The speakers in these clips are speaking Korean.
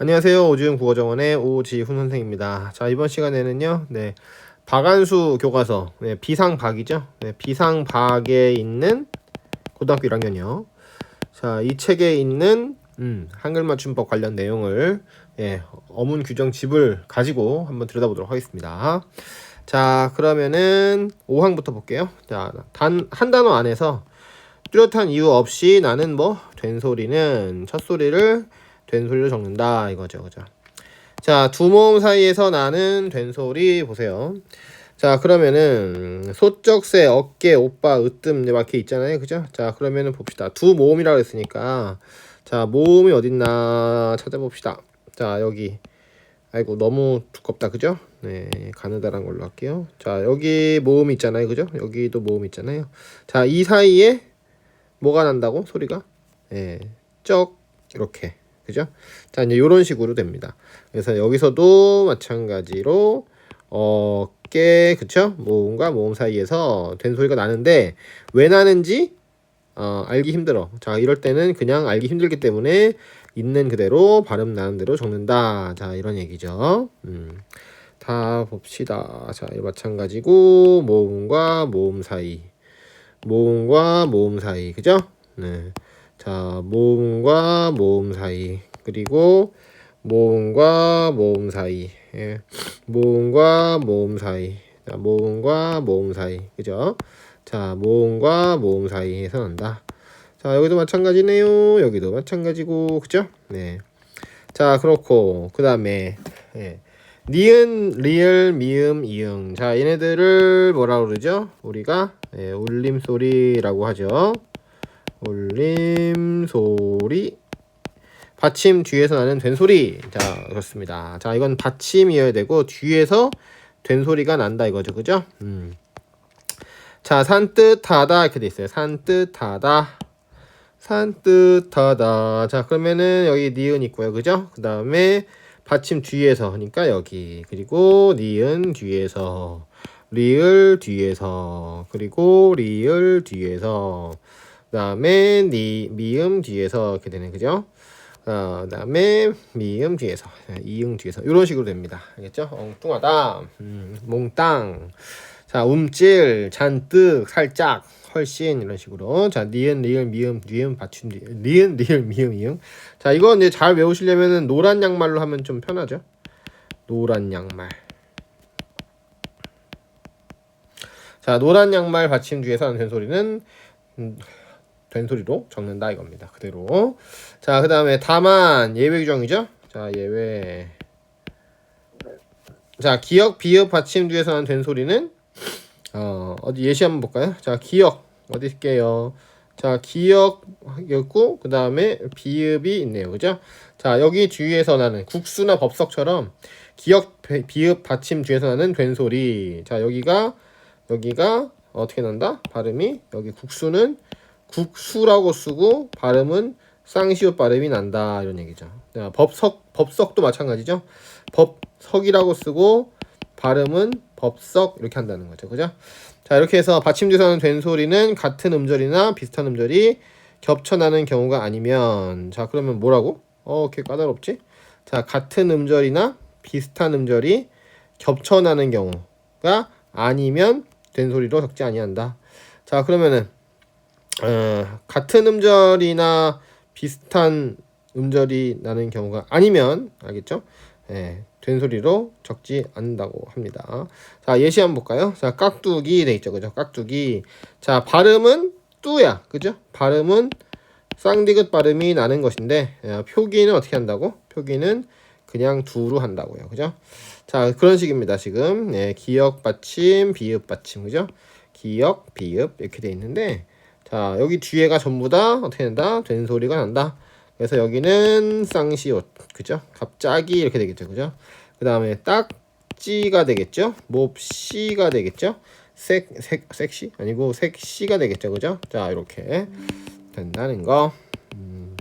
안녕하세요. 오지훈 국어정원의 오지훈 선생입니다. 자, 이번 시간에는요, 네, 박안수 교과서, 네, 비상박이죠. 네, 비상박에 있는 고등학교 1학년이요. 자, 이 책에 있는, 음, 한글 맞춤법 관련 내용을, 예, 어문 규정 집을 가지고 한번 들여다보도록 하겠습니다. 자, 그러면은 5항부터 볼게요. 자, 단, 한 단어 안에서 뚜렷한 이유 없이 나는 뭐, 된 소리는 첫 소리를 된 소리로 적는다. 이거죠 그죠? 자 두 모음 사이에서 나는 된 소리 보세요. 자 그러면은 소쩍새 어깨 오빠 으뜸 막혀 있잖아요 그죠? 자 그러면은 봅시다. 두 모음이라고 했으니까. 자 모음이 어딨나 찾아봅시다. 자 여기. 아이고 너무 두껍다 그죠? 네 가느다란 걸로 할게요. 자 여기 모음 있잖아요 그죠? 여기도 모음 있잖아요. 자 이 사이에 뭐가 난다고? 소리가? 예쩍. 이렇게 그죠? 자, 이제 이런 식으로 됩니다. 그래서 여기서도 마찬가지로 어 깨 그쵸? 모음과 모음 사이에서 된 소리가 나는데 왜 나는지 어, 알기 힘들어. 자, 이럴 때는 그냥 알기 힘들기 때문에 있는 그대로 발음 나는 대로 적는다. 자, 이런 얘기죠. 음. 다 봅시다. 자, 마찬가지고 모음과 모음 사이. 모음과 모음 사이. 그죠? 네. 자, 모음과 모음 사이. 그리고 모음과 모음 사이. 예. 모음과 모음 사이. 자, 모음과 모음 사이. 그죠? 자, 모음과 모음 사이에서 난다. 자, 여기도 마찬가지네요. 여기도 마찬가지고. 그죠? 네. 자, 그렇고. 그 다음에, 예. 니은, 리을, 미음, 이응. 자, 얘네들을 뭐라 그러죠? 우리가, 예, 울림소리라고 하죠. 울림 소리. 받침 뒤에서 나는 된 소리. 자 그렇습니다. 자 이건 받침이어야 되고 뒤에서 된 소리가 난다 이거죠. 그죠? 음. 자 산뜻하다 이렇게 돼 있어요. 산뜻하다. 산뜻하다. 자 그러면은 여기 니은 있고요. 그죠? 그 다음에 받침 뒤에서 그러니까 여기. 그리고 니은 뒤에서 리을 뒤에서 그리고 리을 뒤에서 그 다음에 니 미음 뒤에서 이렇게 되는 그죠? 어, 그 다음에 미음 뒤에서 이응 뒤에서 이런 식으로 됩니다. 알겠죠? 엉뚱하다, 음, 몽땅, 자 움찔, 잔뜩, 살짝, 훨씬 이런 식으로 자 니은, 리을, 미음, 니은, 받침, 뒤, 니은, 리을, 미음, 이응. 자 이거 이제 잘 외우시려면은 노란 양말로 하면 좀 편하죠? 노란 양말. 자 노란 양말 받침 뒤에서 하는 된 소리는 음, 된 소리로 적는다 이겁니다. 그대로. 자, 그 다음에 다만 예외 규정이죠. 자, 예외. 자, 기억, 비읍, 받침 뒤에서 하는 된 소리는 어, 어디 예시 한번 볼까요? 자, 기억 어디 있게요? 자, 기억이었고 그 다음에 비읍이 있네요. 그죠? 자, 여기 뒤에서 나는 국수나 법석처럼 기억, 비읍, 받침 뒤에서 나는 된 소리. 자, 여기가 여기가 어떻게 난다? 발음이 여기 국수는 국수라고 쓰고 발음은 쌍시옷 발음이 난다 이런 얘기죠. 법석 법석도 마찬가지죠. 법석이라고 쓰고 발음은 법석 이렇게 한다는 거죠. 그죠? 자 이렇게 해서 받침대사는 된 소리는 같은 음절이나 비슷한 음절이 겹쳐나는 경우가 아니면 자 그러면 뭐라고? 어 이렇게 까다롭지? 자 같은 음절이나 비슷한 음절이 겹쳐나는 경우가 아니면 된 소리로 적지 아니한다. 자 그러면은 어, 같은 음절이나 비슷한 음절이 나는 경우가 아니면 알겠죠? 예, 된 소리로 적지 않는다고 합니다. 자 예시 한번 볼까요? 자 깍두기 돼 있죠, 그죠? 깍두기. 자 발음은 뚜야, 그죠? 발음은 쌍디귿 발음이 나는 것인데 예, 표기는 어떻게 한다고? 표기는 그냥 두로 한다고요, 그죠? 자 그런 식입니다. 지금 예, 기역 받침, 비읍 받침, 그죠? 기역, 비읍 이렇게 돼 있는데. 자, 여기 뒤에가 전부 다 어떻게 된다? 된 소리가 난다. 그래서 여기는 쌍시옷. 그죠? 갑자기 이렇게 되겠죠. 그죠? 그 다음에 딱지가 되겠죠? 몹시가 되겠죠? 색, 색, 섹시? 아니고 색시가 되겠죠. 그죠? 자, 이렇게 된다는 거. 음.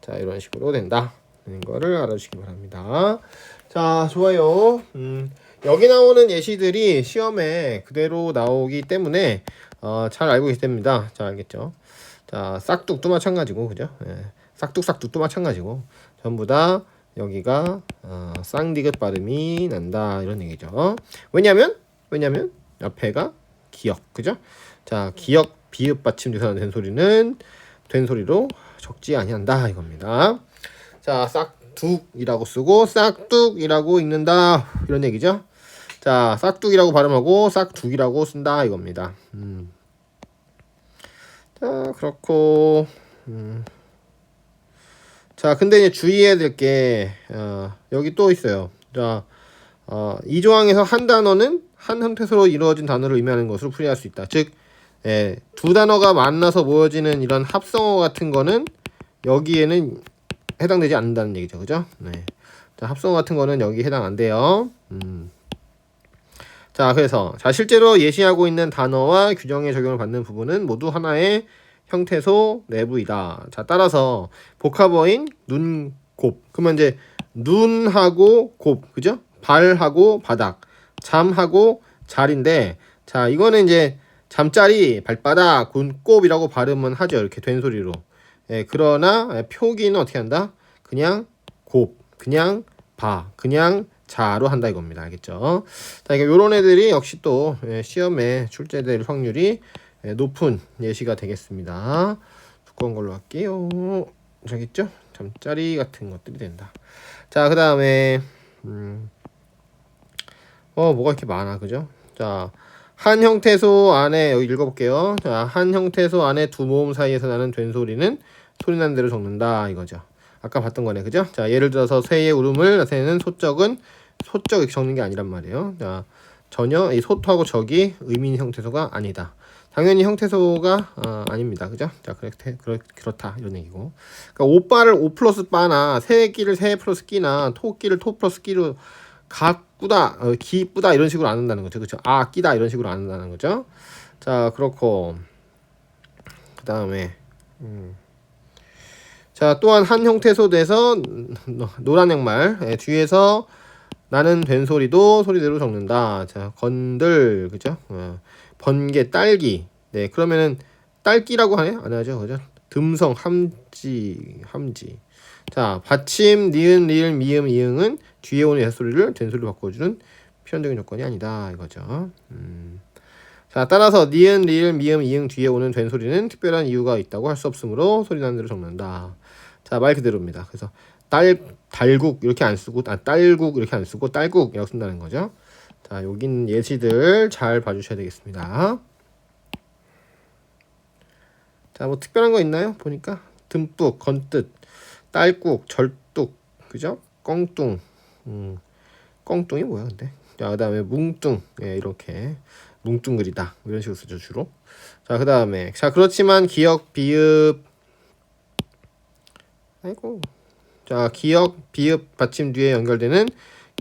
자, 이런 식으로 된다. 는 거를 알아주시기 바랍니다. 자, 좋아요. 음. 여기 나오는 예시들이 시험에 그대로 나오기 때문에 어, 잘 알고 계실 됩니다. 자, 알겠죠? 자, 싹둑도 마찬가지고, 그죠? 예. 싹둑싹둑도 마찬가지고. 전부 다 여기가 어, 쌍디귿 발음이 난다 이런 얘기죠. 왜냐면 왜냐면 옆에가 기역 그죠? 자 기역 비읍 받침 뒤에서 된 소리는 된 소리로 적지 아니한다 이겁니다. 자 싹둑이라고 쓰고 싹둑이라고 읽는다 이런 얘기죠. 자 싹둑이라고 발음하고 싹둑이라고 쓴다 이겁니다. 음. 자 그렇고 음. 자 근데 이제 주의해야 될게 어, 여기 또 있어요. 자 어, 이 조항에서 한 단어는 한 형태로 이루어진 단어를 의미하는 것으로 풀이할 수 있다. 즉, 예, 두 단어가 만나서 모여지는 이런 합성어 같은 거는 여기에는 해당되지 않는다는 얘기죠. 그죠? 네. 자, 합성어 같은 거는 여기 해당 안 돼요. 음. 자, 그래서 자, 실제로 예시하고 있는 단어와 규정에 적용을 받는 부분은 모두 하나의 형태소 내부이다. 자, 따라서 복합어인 눈, 곱. 그러면 이제 눈하고 곱, 그죠? 발하고 바닥, 잠하고 자리인데, 자, 이거는 이제 잠자리, 발바닥, 곤꼽이라고 발음은 하죠. 이렇게 된 소리로. 예, 그러나 예, 표기는 어떻게 한다? 그냥 곱, 그냥 바, 그냥 자로 한다 이겁니다. 알겠죠? 자, 이게 요런 애들이 역시 또 예, 시험에 출제될 확률이 예, 높은 예시가 되겠습니다. 두꺼운 걸로 할게요. 저기 있죠? 잠자리 같은 것들이 된다. 자, 그 다음에 음, 어 뭐가 이렇게 많아, 그죠? 자, 한 형태소 안에 여기 읽어볼게요. 자, 한 형태소 안에 두 모음 사이에서 나는 된 소리는 소리 난 대로 적는다 이거죠. 아까 봤던 거네, 그죠? 자, 예를 들어서 새의 울음을 나타내는 소적은 소적 적는 게 아니란 말이에요. 자, 전혀 이 소토하고 적이 의미 있는 형태소가 아니다. 당연히 형태소가 어, 아닙니다. 그죠? 자, 그렇게 그렇, 그렇다 이런 얘기고. 그러니까 오빠를 오 플러스 빠나 새끼를 새 플러스 끼나 토 끼를 토 플러스 끼로 가꾸다, 어, 기쁘다 이런 식으로 안 한다는 거죠. 그렇죠? 아, 끼다 이런 식으로 안 한다는 거죠. 자, 그렇고 그 다음에 음. 자, 또한 한 형태소 돼서 노란 양말 예, 뒤에서 나는 된 소리도 소리대로 적는다. 자, 건들 그죠? 어, 번개, 딸기. 네, 그러면은 딸기라고 하네? 안 하죠, 그죠? 듬성, 함지, 함지. 자, 받침, 니은, 리을, 미음, 이응은 뒤에 오는 예소리를 된 소리로 바꿔주는 필연적인 조건이 아니다 이거죠. 음. 자, 따라서 니은, 리을, 미음, 이응 뒤에 오는 된 소리는 특별한 이유가 있다고 할 수 없으므로 소리 나는 대로 적는다. 자, 말 그대로입니다. 그래서 딸, 달국 이렇게 안 쓰고, 아, 딸국 이렇게 안 쓰고 딸국이라고 쓴다는 거죠. 자, 있는 예시들 잘 봐주셔야 되겠습니다. 자, 뭐 특별한 거 있나요? 보니까 듬뿍, 건뜻, 딸국, 절뚝, 그죠? 껑뚱, 음, 껑뚱이 뭐야 근데? 자, 그 다음에 뭉뚱, 예, 이렇게 뭉뚱그리다 이런 식으로 쓰죠 주로. 자, 그 다음에 자 그렇지만 기억, 비읍, 아이고, 자 기억, 비읍 받침 뒤에 연결되는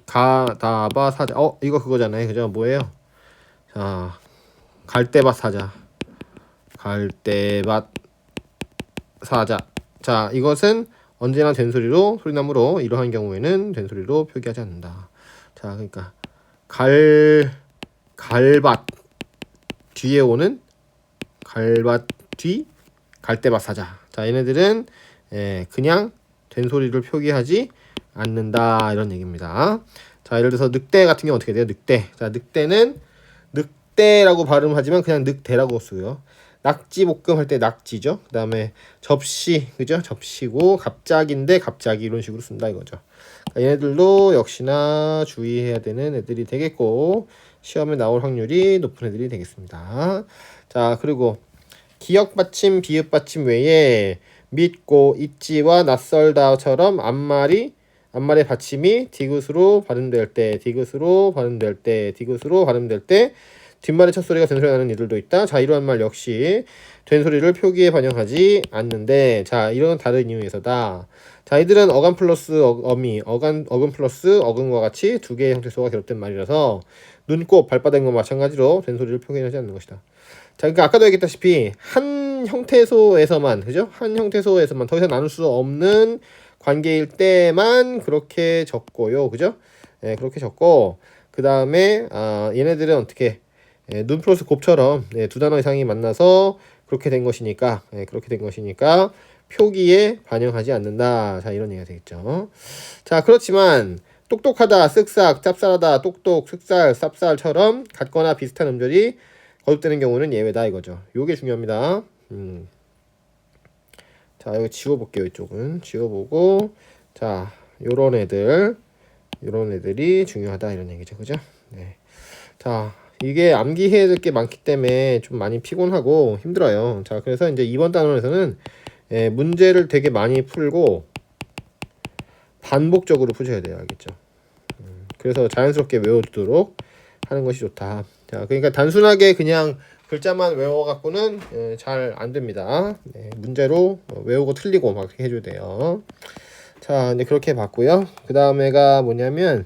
가다바 사자. 어, 이거 그거잖아요, 그죠? 뭐예요? 자, 갈대밭 사자. 갈대밭 사자. 자, 이것은 언제나 된소리로 소리나무로 이러한 경우에는 된소리로 표기하지 않는다. 자, 그러니까 갈 갈밭 뒤에 오는 갈밭 뒤 갈대밭 사자. 자, 얘네들은 예, 그냥 된소리를 표기하지 않는다 이런 얘기입니다. 자, 예를 들어서 늑대 같은 경우 어떻게 돼요? 늑대. 자, 늑대는 늑대라고 발음하지만 그냥 늑대라고 쓰고요. 낙지 볶음 할 때 낙지죠. 그다음에 접시 그죠? 접시고 갑자기인데 갑자기 이런 식으로 쓴다 이거죠. 그러니까 얘네들도 역시나 주의해야 되는 애들이 되겠고 시험에 나올 확률이 높은 애들이 되겠습니다. 자 그리고 기억 받침 비읍 받침 외에 믿고 있지와 낯설다처럼 앞말이 앞말의 받침이 디귿으로 발음될 때 디귿으로 발음될 때 디귿으로 발음될 때 뒷말의 첫 소리가 된 소리가 나는 이들도 있다. 자, 이러한 말 역시 된 소리를 표기에 반영하지 않는데, 자, 이런 다른 이유에서다. 자, 이들은 어간 플러스 어, 미 어간, 어근 플러스 어근과 같이 두 개의 형태소가 결합된 말이라서 눈곱, 발바닥과 마찬가지로 된 소리를 표현하지 않는 것이다. 자, 그러니까 아까도 얘기했다시피 한 형태소에서만, 그죠? 한 형태소에서만 더 이상 나눌 수 없는 관계일 때만 그렇게 적고요, 그죠? 예, 그렇게 적고, 그 다음에, 아, 얘네들은 어떻게, 예, 눈 플러스 곱처럼 예, 두 단어 이상이 만나서 그렇게 된 것이니까 예, 그렇게 된 것이니까 표기에 반영하지 않는다. 자, 이런 얘기가 되겠죠. 자, 그렇지만 똑똑하다, 쓱싹, 짭쌀하다, 똑똑, 쓱살, 쌉쌀처럼 같거나 비슷한 음절이 거듭되는 경우는 예외다 이거죠. 요게 중요합니다. 음. 자, 여기 지워볼게요. 이쪽은 지워보고 자, 요런 애들, 요런 애들이 중요하다 이런 얘기죠, 그죠? 네. 자, 이게 암기해야 될 게 많기 때문에 좀 많이 피곤하고 힘들어요. 자, 그래서 이제 이번 단원에서는 예, 문제를 되게 많이 풀고 반복적으로 푸셔야 돼요, 알겠죠? 음, 그래서 자연스럽게 외워두도록 하는 것이 좋다. 자, 그러니까 단순하게 그냥 글자만 외워갖고는 예, 잘안 됩니다. 네, 문제로 어, 외우고 틀리고 막 해줘야 돼요. 자, 이제 그렇게 봤고요. 그 다음에가 뭐냐면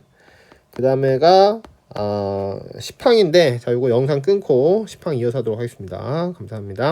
그 다음에가 어, 10항인데 자, 요거 영상 끊고 10항 이어서 하도록 하겠습니다. 감사합니다.